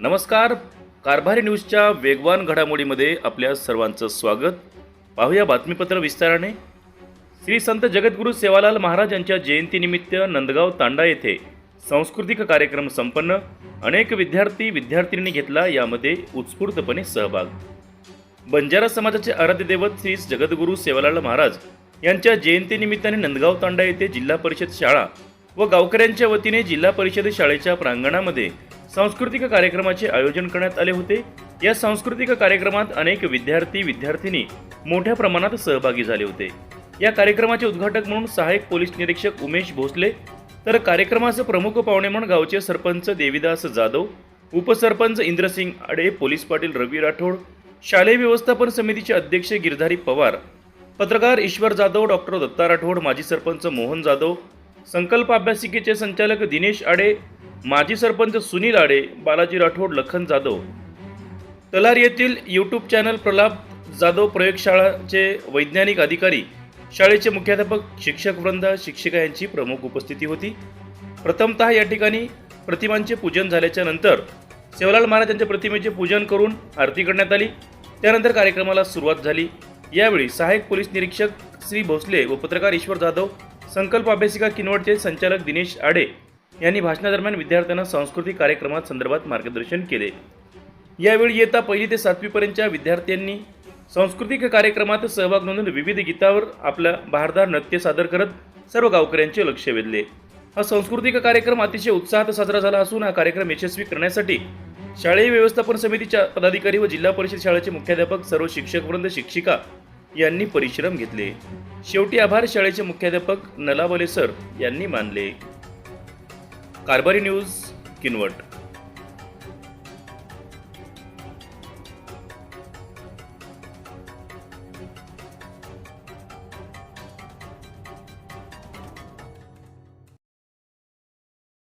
नमस्कार. कारभारी न्यूजच्या वेगवान घडामोडीमध्ये आपल्या सर्वांचं स्वागत. पाहूया बातमीपत्र विस्ताराने. श्री संत जगद्गुरू सेवालाल महाराज यांच्या जयंतीनिमित्त नंदगाव तांडा येथे सांस्कृतिक कार्यक्रम संपन्न. अनेक विद्यार्थी विद्यार्थिनींनी घेतला यामध्ये उत्स्फूर्तपणे सहभाग. बंजारा समाजाचे आराध्य दैवत श्री जगद्गुरू सेवालाल महाराज यांच्या जयंतीनिमित्ताने नंदगाव तांडा येथे जिल्हा परिषद शाळा व गावकऱ्यांच्या वतीने जिल्हा परिषद शाळेच्या प्रांगणामध्ये सांस्कृतिक कार्यक्रमाचे आयोजन करण्यात आले होते. या सांस्कृतिक कार्यक्रमात अनेक विद्यार्थी विद्यार्थिनी मोठ्या प्रमाणात सहभागी झाले होते. या कार्यक्रमाचे उद्घाटक म्हणून सहाय्यक पोलीस निरीक्षक उमेश भोसले तर कार्यक्रमाचे प्रमुख पाहुणे म्हणून गावचे सरपंच देविदास जाधव उपसरपंच इंद्रसिंग आडे पोलीस पाटील रवी राठोड शालेय व्यवस्थापन समितीचे अध्यक्ष गिरधारी पवार पत्रकार ईश्वर जाधव डॉक्टर दत्ता राठोड माजी सरपंच मोहन जाधव संकल्प अभ्यासिकेचे संचालक दिनेश आडे माजी सरपंच सुनील आडे बालाजी राठोड लखन जाधव. तलार येथील यूट्यूब चॅनल प्रलाप जाधव प्रयोगशाळाचे वैज्ञानिक अधिकारी शाळेचे मुख्याध्यापक शिक्षक वृंद शिक्षिका यांची प्रमुख उपस्थिती होती. प्रथमतः या ठिकाणी प्रतिमांचे पूजन झाल्याच्यानंतर सेवालाल महाराज यांच्या प्रतिमेचे पूजन करून आरती करण्यात आली. त्यानंतर कार्यक्रमाला सुरुवात झाली. यावेळी सहाय्यक पोलीस निरीक्षक श्री भोसले व पत्रकार ईश्वर जाधव संकल्प अभ्यासिका किनवटचे संचालक दिनेश आडे यांनी भाषणादरम्यान विद्यार्थ्यांना सांस्कृतिक कार्यक्रमात संदर्भात मार्गदर्शन केले. यावेळी इयत्ता पहिली ते सातवीपर्यंतच्या विद्यार्थ्यांनी सांस्कृतिक कार्यक्रमात सहभाग नोंदवून विविध गीतावर आपला बहारदार नृत्य सादर करत सर्व गावकऱ्यांचे लक्ष वेधले. हा सांस्कृतिक कार्यक्रम अतिशय उत्साहात साजरा झाला असून हा कार्यक्रम यशस्वी करण्यासाठी शालेय व्यवस्थापन समितीच्या पदाधिकारी व जिल्हा परिषद शाळेचे मुख्याध्यापक सर्व शिक्षकवृंद शिक्षिका यांनी परिश्रम घेतले. शेवटी आभार शाळेचे मुख्याध्यापक नलावले सर यांनी मानले. कारभारी न्यूज किनवट.